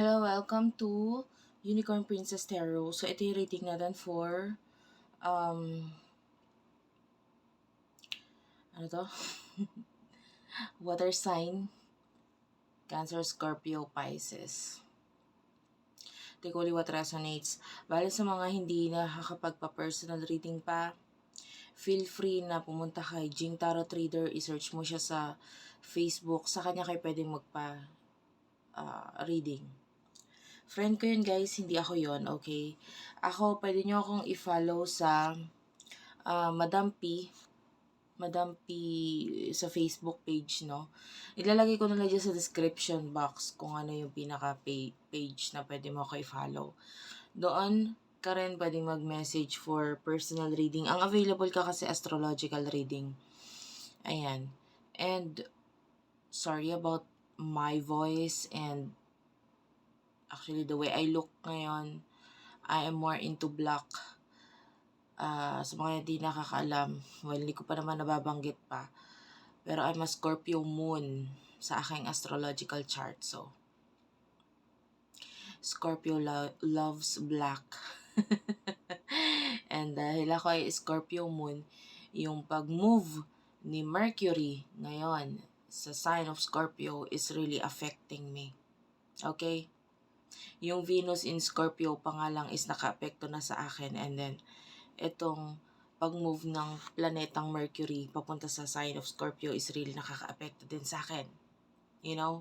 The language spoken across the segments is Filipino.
Hello, welcome to Unicorn Princess Tarot. So, ito yung rating natin for, um, ano to? Water sign, Cancer, Scorpio, Pisces. Take only what resonates. Bale sa mga hindi nakakapagpa-personal reading pa, feel free na pumunta kay Jing Tarot Trader. I-search mo siya sa Facebook. Sa kanya kayo pwedeng magpa ah, reading. Friend ko yun guys, hindi ako yon okay? Ako, pwede nyo akong i-follow sa ah, Madam P. Madam P sa Facebook page, no? Ilalagay ko na lang dyan sa description box kung ano yung pinaka-page na pwede mo ako i-follow. Doon ka rin pwedeng mag-message for personal reading. Ang available ka kasi astrological reading. Ayan. And, sorry about my voice and actually the way I look ngayon, I am more into black. Ah, sa mga hindi nakakaalam, well, hindi ko pa naman nababanggit pa. Pero I'm a Scorpio moon sa aking astrological chart. So, Scorpio lo- loves black. And dahil ako ay Scorpio moon, yung pag-move ni Mercury ngayon sa sign of Scorpio is really affecting me. Okay? Yung Venus in Scorpio pa nga lang is naka-apekto na sa akin and then itong pag-move ng planetang Mercury papunta sa sign of Scorpio is really nakaka-apekto din sa akin. You know?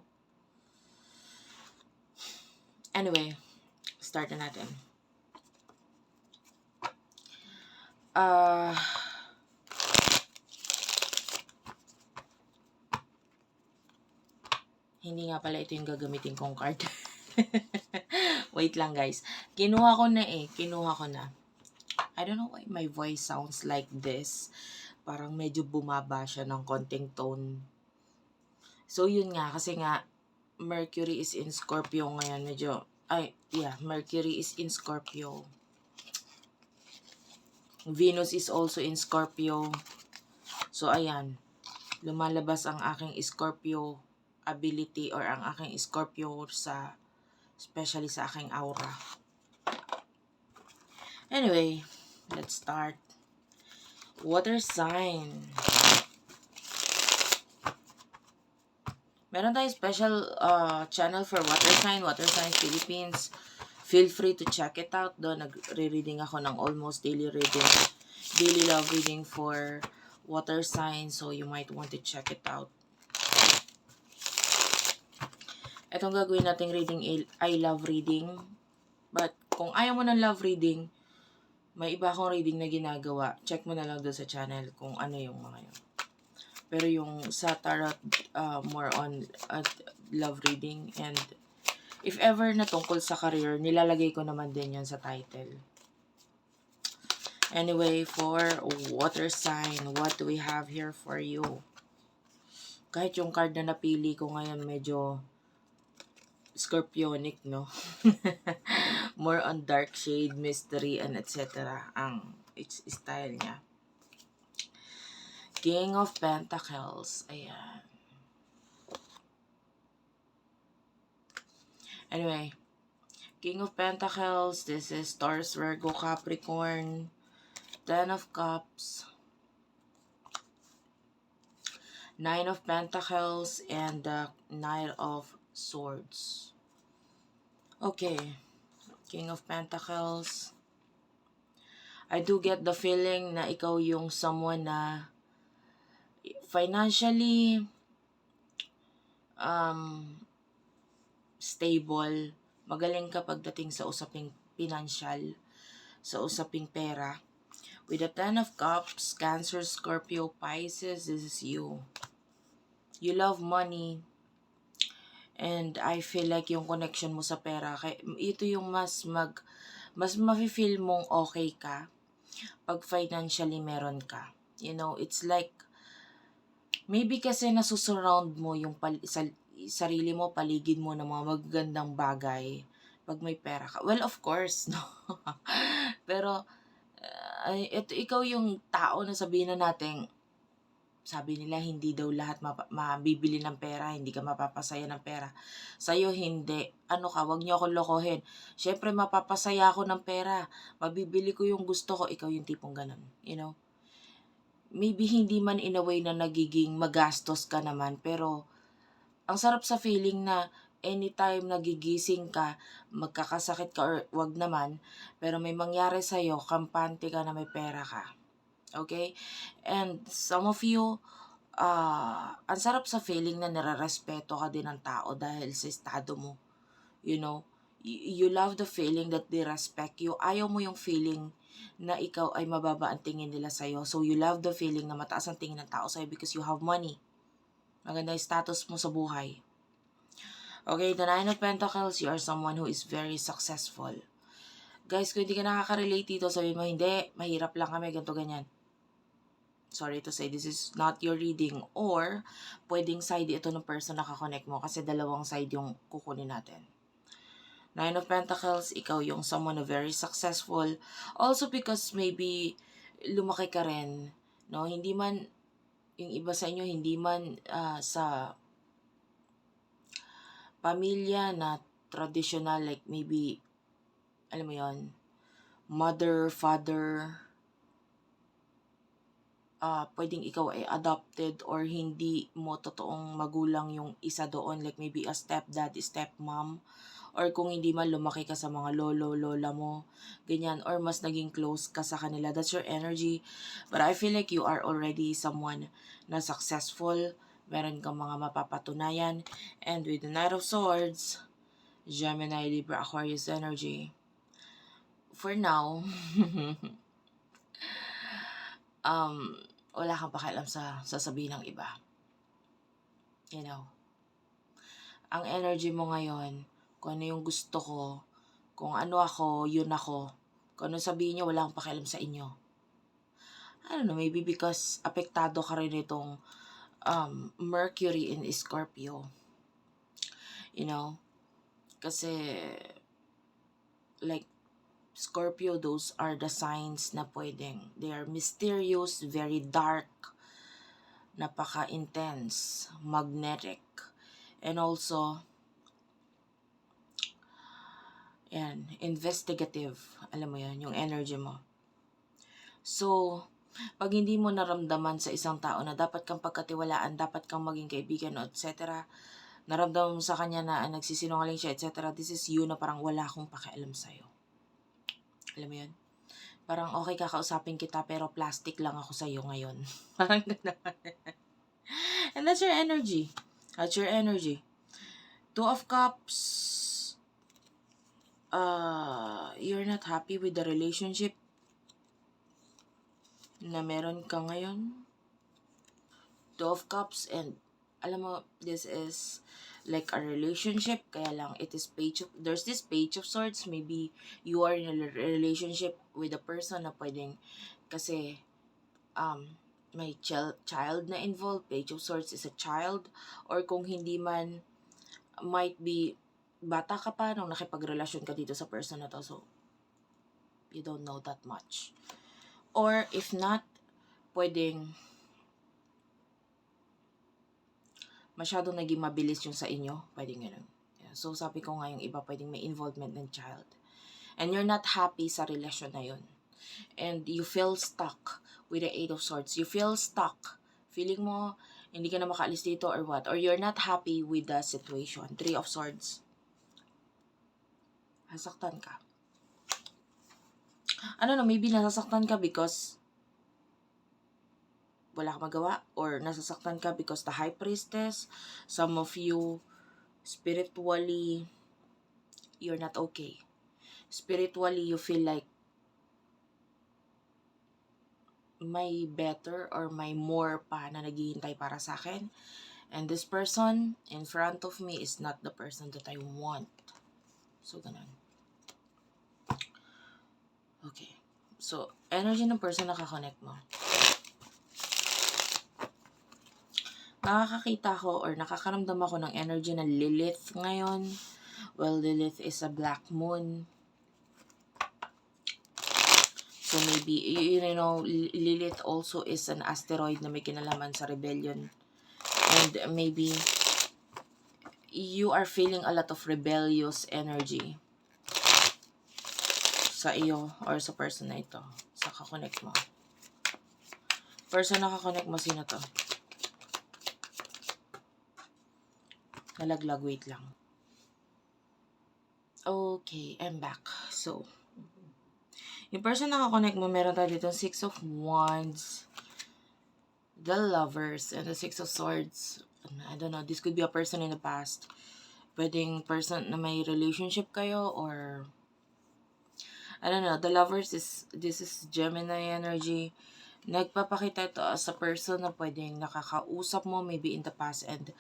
Anyway, start na natin. Ah... hindi nga pala ito yung gagamitin kong card. Wait lang guys. Kinuha ko na eh. Kinuha ko na. I don't know why my voice sounds like this. Parang medyo bumaba siya ng konting tone. So yun nga, kasi nga, Mercury is in Scorpio ngayon. Medyo, ay, yeah, Mercury is in Scorpio. Venus is also in Scorpio. So ayan, lumalabas ang aking Scorpio ability or ang aking Scorpio sa especially sa aking aura. Anyway, let's start. Water sign. Meron tayong special uh, channel for water sign, Water Sign Philippines. Feel free to check it out. Doon, nagre-reading ako ng almost daily reading. Daily love reading for water sign. So, you might want to check it out. Itong gagawin nating reading, I love reading. But, kung ayaw mo ng love reading, may iba akong reading na ginagawa. Check mo na lang doon sa channel kung ano yung mga yun. Pero yung sa tarot, uh, more on uh, love reading and if ever na tungkol sa career, nilalagay ko naman din yan sa title. Anyway, for water sign, what do we have here for you? Kahit yung card na napili ko ngayon medyo scorpionic, no? More on dark shade, mystery, and etc. ang its style niya. King of Pentacles. Ayan. Anyway, King of Pentacles, this is Taurus, Virgo, Capricorn, Ten of Cups, Nine of Pentacles, and the Knight of Swords. Okay, King of Pentacles. I do get the feeling na ikaw yung someone na financially um, stable, magaling ka pagdating sa usaping financial, sa usaping pera. With the Ten of Cups, Cancer, Scorpio, Pisces, this is you. You love money. And I feel like yung connection mo sa pera, ito yung mas mag, mas mafe-feel mong okay ka pag financially meron ka. You know, it's like, maybe kasi nasusurround mo yung pal- sa, sarili mo, paligid mo ng mga magagandang bagay pag may pera ka. Well, of course, no? Pero, uh, ito, ikaw yung tao na sabihin na natin, sabi nila hindi daw lahat mabibili ng pera, hindi ka mapapasaya ng pera. Sa'yo hindi. Ano ka, wag niyo akong lokohin. Siyempre mapapasaya ako ng pera. Mabibili ko yung gusto ko, ikaw yung tipong ganun. You know? Maybe hindi man in a way na nagiging magastos ka naman, pero ang sarap sa feeling na anytime nagigising ka, magkakasakit ka or wag naman, pero may mangyari sa'yo, kampante ka na may pera ka. Okay? And some of you, ah ang sarap sa feeling na nararespeto ka din ng tao dahil sa estado mo. You know? You love the feeling that they respect you. Ayaw mo yung feeling na ikaw ay mababa ang tingin nila sa'yo. So, you love the feeling na mataas ang tingin ng tao sa'yo because you have money. Maganda yung status mo sa buhay. Okay, the Nine of Pentacles, you are someone who is very successful. Guys, kung hindi ka nakaka-relate dito, sabihin mo, hindi, mahirap lang kami, ganito, ganyan. Sorry to say, this is not your reading. Or, pwedeng side ito ng person na kakonect mo kasi dalawang side yung kukunin natin. Nine of Pentacles, ikaw yung someone na very successful. Also because maybe lumaki ka rin, no? Hindi man, yung iba sa inyo, hindi man ah, sa pamilya na traditional, like maybe, alam mo yon mother, father, ah pwedeng ikaw ay adopted or hindi mo totoong magulang yung isa doon, like maybe a stepdad, stepmom, or kung hindi man lumaki ka sa mga lolo, lola mo, ganyan, or mas naging close ka sa kanila, that's your energy. But I feel like you are already someone na successful, meron kang mga mapapatunayan, and with the Knight of Swords, Gemini, Libra, Aquarius energy, for now, um, wala kang pakialam sa sasabihin ng iba. You know, ang energy mo ngayon, kung ano yung gusto ko, kung ano ako, yun ako. Kung ano sabihin niyo, wala akong pakialam sa inyo. I don't know, maybe because apektado ka rin itong um, Mercury in Scorpio. You know? Kasi, like, Scorpio, those are the signs na pwedeng. They are mysterious, very dark, napaka-intense, magnetic. And also, yan, investigative. Alam mo yan, yung energy mo. So, pag hindi mo naramdaman sa isang tao na dapat kang pagkatiwalaan, dapat kang maging kaibigan, etc., naramdaman mo sa kanya na ah, nagsisinungaling siya, etc., this is you na parang wala akong pakialam sa'yo. Alam mo yun? Parang okay kakausapin kita pero plastic lang ako sa'yo ngayon. parang gano'n. And that's your energy. That's your energy. Two of Cups. Uh, you're not happy with the relationship na meron ka ngayon. Two of Cups and alam mo, this is like a relationship, kaya lang it is page of, there's this page of swords, maybe you are in a re- relationship with a person na pwedeng, kasi, um, may chil- child na involved, page of swords is a child, or kung hindi man, might be, bata ka pa nung nakipagrelasyon ka dito sa person na to, so, you don't know that much. Or, if not, pwedeng, masyadong naging mabilis yung sa inyo, pwedeng ganun. So, sabi ko nga yung iba, pwedeng may involvement ng child. And you're not happy sa relasyon na yun. And you feel stuck with the Eight of Swords. You feel stuck. Feeling mo, hindi ka na makaalis dito or what. Or you're not happy with the situation. Three of Swords. Nasaktan ka. Ano na, maybe nasasaktan ka because wala ka magawa or nasasaktan ka because the high priestess, some of you spiritually you're not okay. Spiritually you feel like may better or may more pa na naghihintay para sa akin. And this person in front of me is not the person that I want. So, ganun. Okay. So, energy ng person na kakonect mo. Nakakakita ko or nakakaramdam ako ng energy na Lilith ngayon. Well, Lilith is a black moon. So maybe, y- you know, Li- Lilith also is an asteroid na may kinalaman sa rebellion. And maybe, you are feeling a lot of rebellious energy sa iyo or sa person na ito. Sa kakonect mo. Person na kakonect mo, sino to? Nalaglag, wait lang. Okay, I'm back. So, yung person na kakonect mo, meron tayo dito Six of Wands, the Lovers, and the Six of Swords. I don't know, this could be a person in the past. Pwedeng person na may relationship kayo or I don't know, the lovers is, this is Gemini energy. Nagpapakita ito as a person na pwedeng nakakausap mo maybe in the past and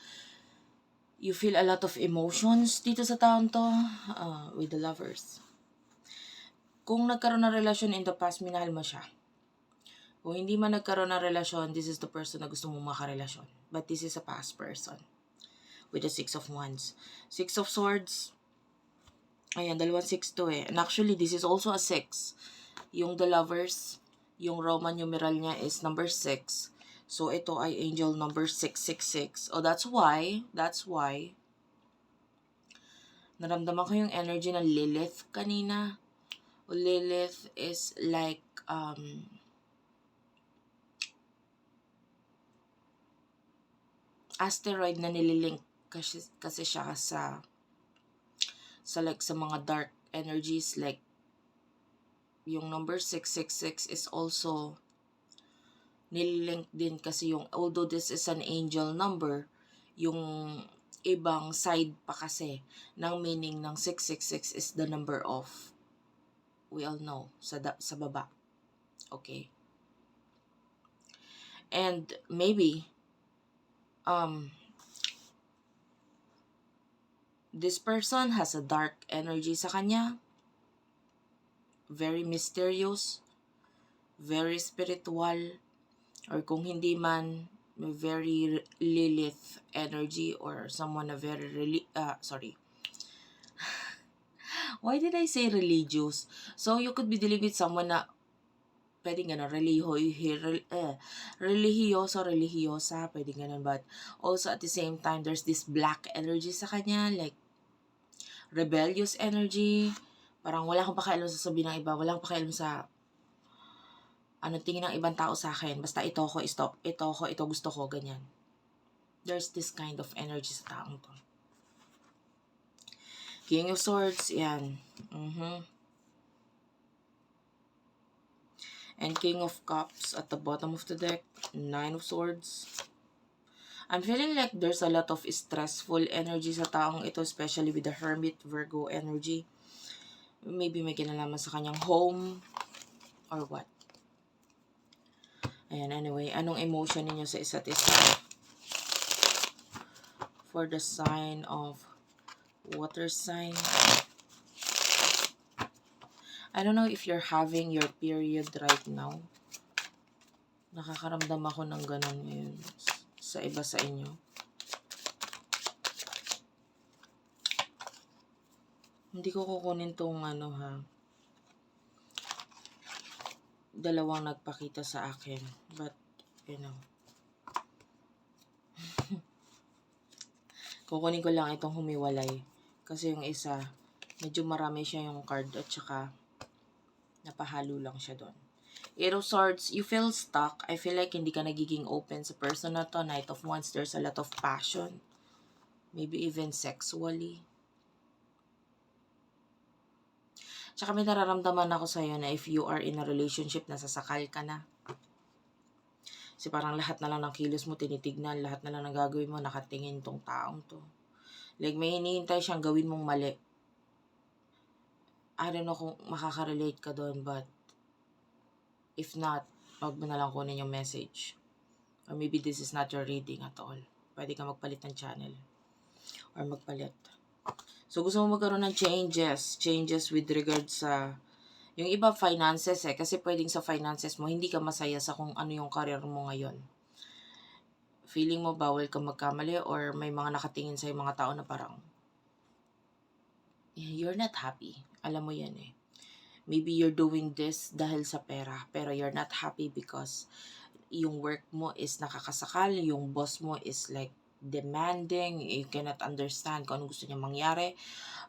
you feel a lot of emotions dito sa taon to uh, with the lovers. Kung nagkaroon ng relasyon in the past, minahal mo siya. Kung hindi man nagkaroon ng relasyon, this is the person na gusto mong makarelasyon. But this is a past person. With the Six of Wands. Six of Swords, Ayan, dalawang 6 to eh. And actually, this is also a 6. Yung The Lovers, yung Roman numeral niya is number 6. So, ito ay angel number 666. Oh, that's why, that's why, naramdaman ko yung energy ng Lilith kanina. O, Lilith is like, um, asteroid na nililink kasi, kasi siya sa sa like sa mga dark energies like yung number 666 is also nililink din kasi yung although this is an angel number yung ibang side pa kasi ng meaning ng 666 is the number of we all know sa da, sa baba. Okay. And maybe um this person has a dark energy sa kanya. Very mysterious, very spiritual, or kung hindi man, may very Lilith energy or someone na very, reli- uh, sorry. Why did I say religious? So, you could be dealing with someone na pwede nga reliho, eh, religyoso, religyosa, pwede ganun, but also at the same time, there's this black energy sa kanya, like, rebellious energy, parang wala akong pakialam sa sabi ng iba, wala akong pakialam sa ano tingin ng ibang tao sa akin, basta ito ko, stop, ito ko, ito gusto ko, ganyan. There's this kind of energy sa taong to. King of Swords, yan. Mm-hmm. And King of Cups at the bottom of the deck, Nine of Swords. I'm feeling like there's a lot of stressful energy sa taong ito, especially with the Hermit Virgo energy. Maybe may kinalaman sa kanyang home or what. Ayan, anyway, anong emotion ninyo sa isa't isa? For the sign of water sign. I don't know if you're having your period right now. Nakakaramdam ako ng ganun ngayon sa iba sa inyo. Hindi ko kukunin tong ano ha. Dalawang nagpakita sa akin. But, you know. kukunin ko lang itong humiwalay. Kasi yung isa, medyo marami siya yung card at saka napahalo lang siya doon. Eight of Swords, you feel stuck. I feel like hindi ka nagiging open sa person na to. Knight of Wands, there's a lot of passion. Maybe even sexually. Tsaka may nararamdaman ako sa'yo na if you are in a relationship, nasasakal ka na. Kasi parang lahat na lang ng kilos mo tinitignan, lahat na lang ng gagawin mo, nakatingin tong taong to. Like may hinihintay siyang gawin mong mali. I don't know kung makaka-relate ka doon, but if not, wag mo na lang kunin yung message. Or maybe this is not your reading at all. Pwede ka magpalit ng channel. Or magpalit. So, gusto mo magkaroon ng changes. Changes with regard sa... Yung iba, finances eh. Kasi pwedeng sa finances mo, hindi ka masaya sa kung ano yung career mo ngayon. Feeling mo bawal ka magkamali or may mga nakatingin sa mga tao na parang you're not happy. Alam mo yan eh. maybe you're doing this dahil sa pera, pero you're not happy because yung work mo is nakakasakal, yung boss mo is like demanding, you cannot understand kung ano gusto niya mangyari,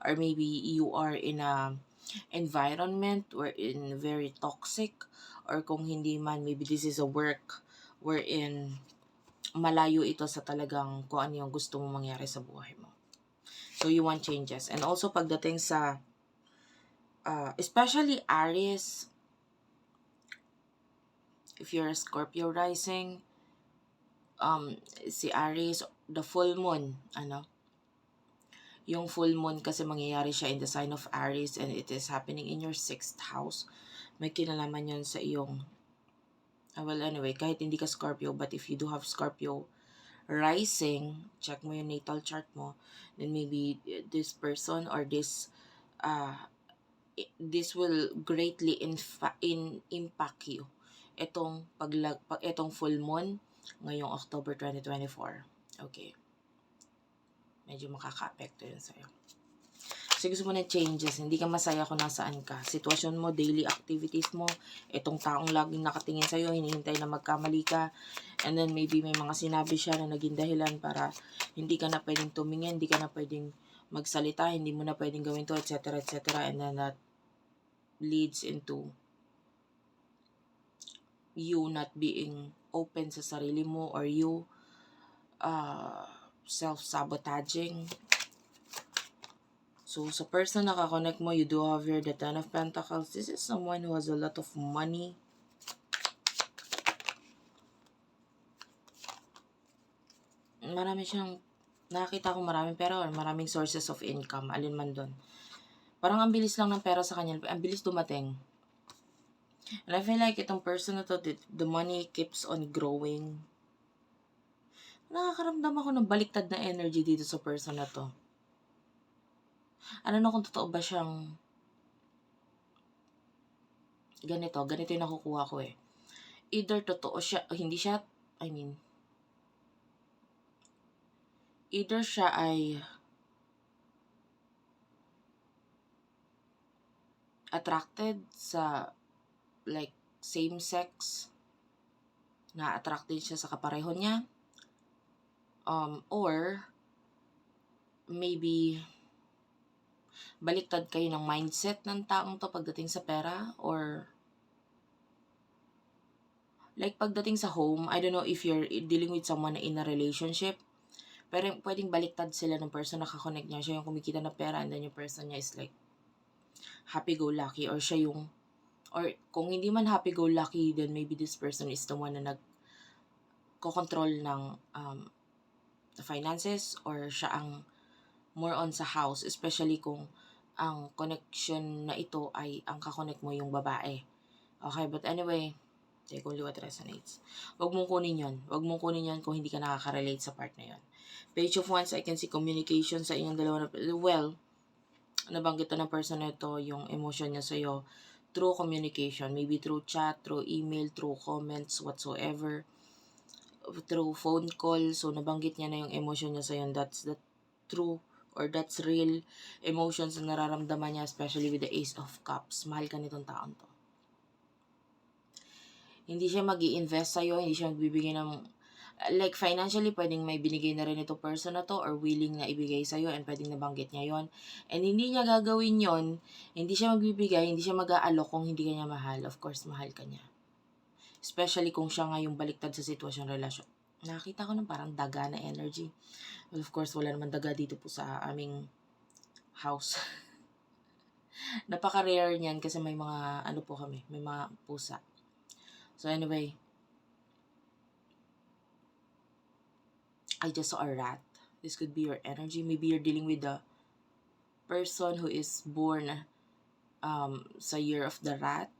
or maybe you are in a environment wherein very toxic, or kung hindi man, maybe this is a work wherein malayo ito sa talagang kung ano yung gusto mo mangyari sa buhay mo. So, you want changes. And also, pagdating sa, uh, especially Aries, if you're a Scorpio rising, um, si Aries, the full moon, ano, yung full moon kasi mangyayari siya in the sign of Aries and it is happening in your sixth house. May kinalaman yun sa iyong, ah, well anyway, kahit hindi ka Scorpio, but if you do have Scorpio rising, check mo yung natal chart mo, then maybe this person or this, uh, this will greatly infa- in impact you itong paglag pag itong full moon ngayong October 2024. Okay. Medyo makaka-apekto yun sa'yo. Kasi gusto mo na changes, hindi ka masaya kung nasaan ka. Sitwasyon mo, daily activities mo, itong taong laging nakatingin sa'yo, hinihintay na magkamali ka, and then maybe may mga sinabi siya na naging dahilan para hindi ka na pwedeng tumingin, hindi ka na pwedeng magsalita, hindi mo na pwedeng gawin to, etc. etc. And then that leads into you not being open sa sarili mo or you uh, self-sabotaging. So, sa person na kakonect mo, you do have here the Ten of Pentacles. This is someone who has a lot of money. Marami siyang, nakakita ko maraming pera or maraming sources of income. Alin man doon. Parang ang bilis lang ng pera sa kanya. Ang bilis dumating. And I feel like itong person na to, the money keeps on growing. Nakakaramdam ako ng baliktad na energy dito sa person na to. Ano na kung totoo ba siyang ganito, ganito yung nakukuha ko eh. Either totoo siya, hindi siya, I mean, either siya ay attracted sa like same sex na attracted siya sa kapareho niya um or maybe baliktad kayo ng mindset ng taong to pagdating sa pera or like pagdating sa home I don't know if you're dealing with someone in a relationship pero pwedeng baliktad sila ng person na kakonect niya siya yung kumikita ng pera and then yung person niya is like happy-go-lucky or siya yung or kung hindi man happy-go-lucky, then maybe this person is the one na nag control ng um, the finances or siya ang more on sa house, especially kung ang connection na ito ay ang kakonect mo yung babae. Okay, but anyway, take only what resonates. Huwag mong kunin yon. Huwag mong kunin yon kung hindi ka nakaka-relate sa part na yon. Page of Wands, I can see communication sa inyong dalawa. Na, well, nabanggit na ng person na ito, yung emotion niya sa'yo, through communication, maybe through chat, through email, through comments, whatsoever, through phone call. So, nabanggit niya na yung emotion niya sa'yo. That's the true or that's real emotions na nararamdaman niya, especially with the Ace of Cups. Mahal ka nitong taon to. Hindi siya mag invest sa'yo, hindi siya magbibigay ng like financially pwedeng may binigay na rin ito person na to or willing na ibigay sa'yo and pwedeng nabanggit niya yon and hindi niya gagawin yon hindi siya magbibigay hindi siya mag-aalok kung hindi ka niya mahal of course mahal ka niya especially kung siya nga yung baliktad sa sitwasyon relasyon nakita ko ng parang daga na energy well of course wala naman daga dito po sa aming house napaka-rare niyan kasi may mga ano po kami may mga pusa so anyway I just saw a rat. This could be your energy. Maybe you're dealing with a person who is born um, sa year of the rat.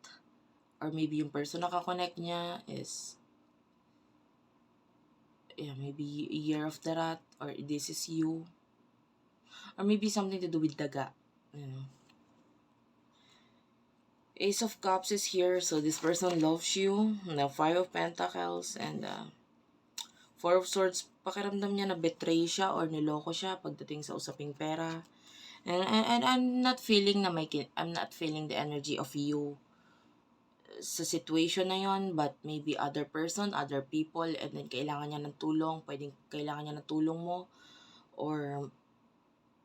Or maybe yung person na kakonect niya is yeah, maybe year of the rat or this is you. Or maybe something to do with daga. You know. Ace of Cups is here, so this person loves you. The Five of Pentacles and uh, Four of Swords, pakiramdam niya na betray siya or niloko siya pagdating sa usaping pera. And, and, and I'm not feeling na may, I'm not feeling the energy of you sa situation na yon but maybe other person, other people, and then kailangan niya ng tulong, pwedeng kailangan niya ng tulong mo, or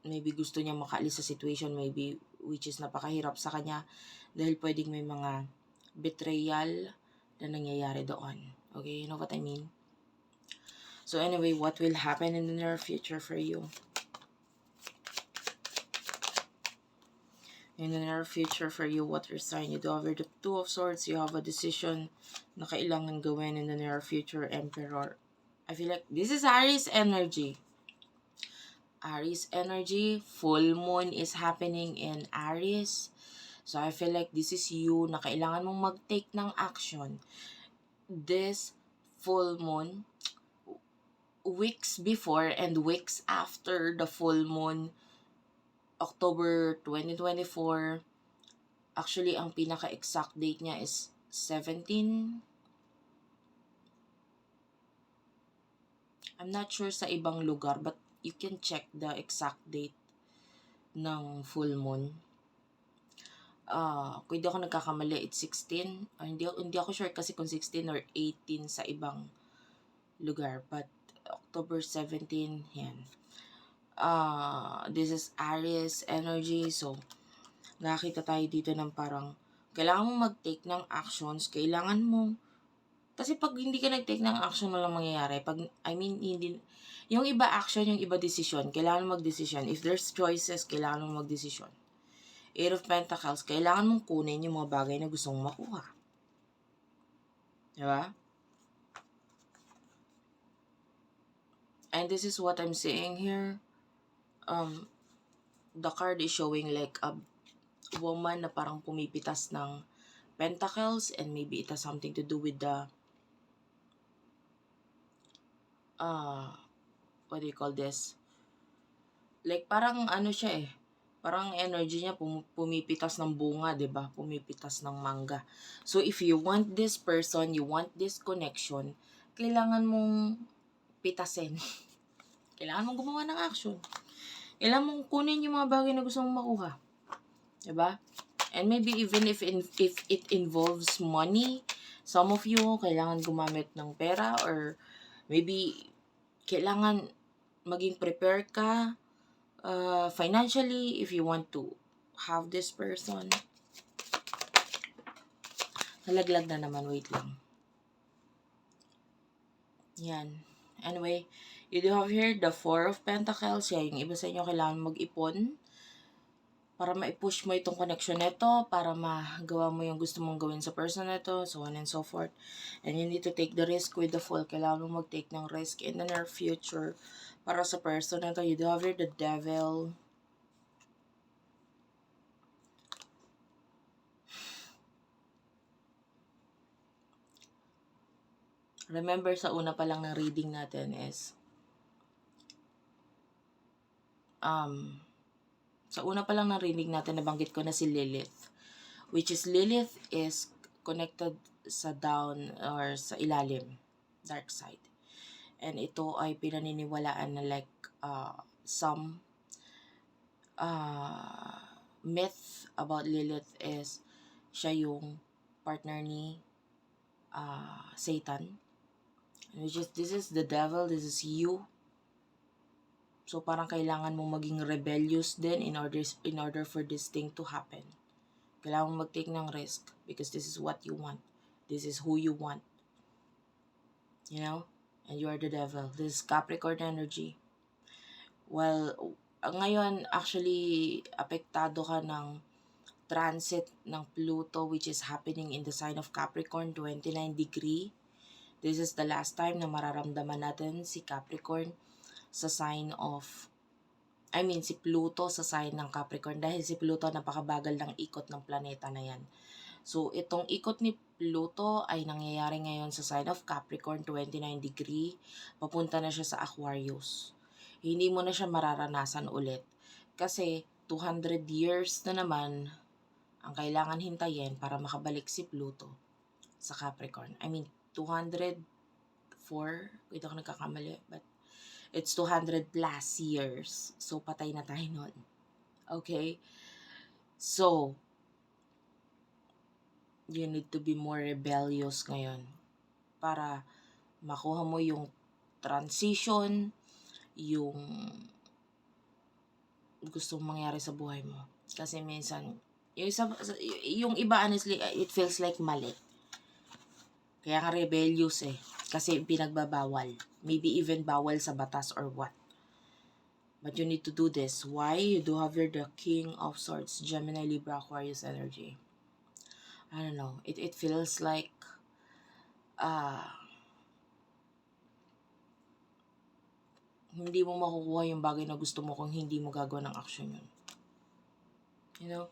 maybe gusto niya makaalis sa situation, maybe which is napakahirap sa kanya, dahil pwedeng may mga betrayal na nangyayari doon. Okay, you know what I mean? So anyway, what will happen in the near future for you? In the near future for you, what your sign. You do have the Two of Swords. You have a decision na kailangan gawin in the near future, Emperor. I feel like this is Aries energy. Aries energy. Full moon is happening in Aries. So I feel like this is you na kailangan mong mag-take ng action. This full moon, weeks before and weeks after the full moon, October 2024. Actually, ang pinaka-exact date niya is 17. I'm not sure sa ibang lugar, but you can check the exact date ng full moon. Ah, uh, ako nagkakamali, it's 16. Uh, hindi, hindi ako sure kasi kung 16 or 18 sa ibang lugar. But October 17, yan uh, this is Aries energy. So, nakita tayo dito ng parang, kailangan mong mag-take ng actions, kailangan mo, kasi pag hindi ka nag-take ng action, walang mangyayari. Pag, I mean, hindi, yung iba action, yung iba decision, kailangan mo mag-decision. If there's choices, kailangan mo mag-decision. Eight of Pentacles, kailangan mong kunin yung mga bagay na gusto mong makuha. Diba? And this is what I'm saying here um, the card is showing like a woman na parang pumipitas ng pentacles and maybe it has something to do with the uh, what do you call this? Like parang ano siya eh, parang energy niya pum- pumipitas ng bunga, 'di ba? Pumipitas ng mangga. So if you want this person, you want this connection, kailangan mong pitasin. kailangan mong gumawa ng action. Kailangan mong kunin yung mga bagay na gusto mong makuha. Diba? And maybe even if, in, if it involves money, some of you, kailangan gumamit ng pera or maybe kailangan maging prepare ka uh, financially if you want to have this person. Nalaglag na naman, wait lang. Yan. Anyway, You have here the Four of Pentacles. Yeah, yung iba sa inyo kailangan mag-ipon para ma-push mo itong connection nito, para magawa mo yung gusto mong gawin sa person nito, so on and so forth. And you need to take the risk with the Fool. Kailangan mo mag-take ng risk in the near future para sa person nito. You do have here the Devil. Remember sa una pa lang ng reading natin is um, sa una pa lang narinig natin, nabanggit ko na si Lilith. Which is, Lilith is connected sa down or sa ilalim, dark side. And ito ay pinaniniwalaan na like uh, some uh, myth about Lilith is siya yung partner ni uh, Satan. Which is, this is the devil, this is you So parang kailangan mo maging rebellious din in order in order for this thing to happen. Kailangan mo mag-take ng risk because this is what you want. This is who you want. You know? And you are the devil. This is Capricorn energy. Well, ngayon actually apektado ka ng transit ng Pluto which is happening in the sign of Capricorn 29 degree. This is the last time na mararamdaman natin si Capricorn sa sign of I mean, si Pluto sa sign ng Capricorn dahil si Pluto napakabagal ng ikot ng planeta na yan. So, itong ikot ni Pluto ay nangyayari ngayon sa sign of Capricorn 29 degree. Papunta na siya sa Aquarius. Hindi mo na siya mararanasan ulit. Kasi 200 years na naman ang kailangan hintayin para makabalik si Pluto sa Capricorn. I mean, 204, kung ito ako nagkakamali, but It's 200 plus years. So, patay na tayo nun. Okay? So, you need to be more rebellious ngayon para makuha mo yung transition, yung gusto mong mangyari sa buhay mo. Kasi minsan, yung, isa, yung iba honestly, it feels like mali. Kaya nga rebellious eh. Kasi pinagbabawal. Maybe even bawal sa batas or what. But you need to do this. Why? You do have your the King of Swords, Gemini, Libra, Aquarius energy. I don't know. It it feels like ah hindi mo makukuha yung bagay na gusto mo kung hindi mo gagawa ng action yun. You know?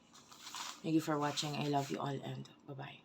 Thank you for watching. I love you all and bye-bye.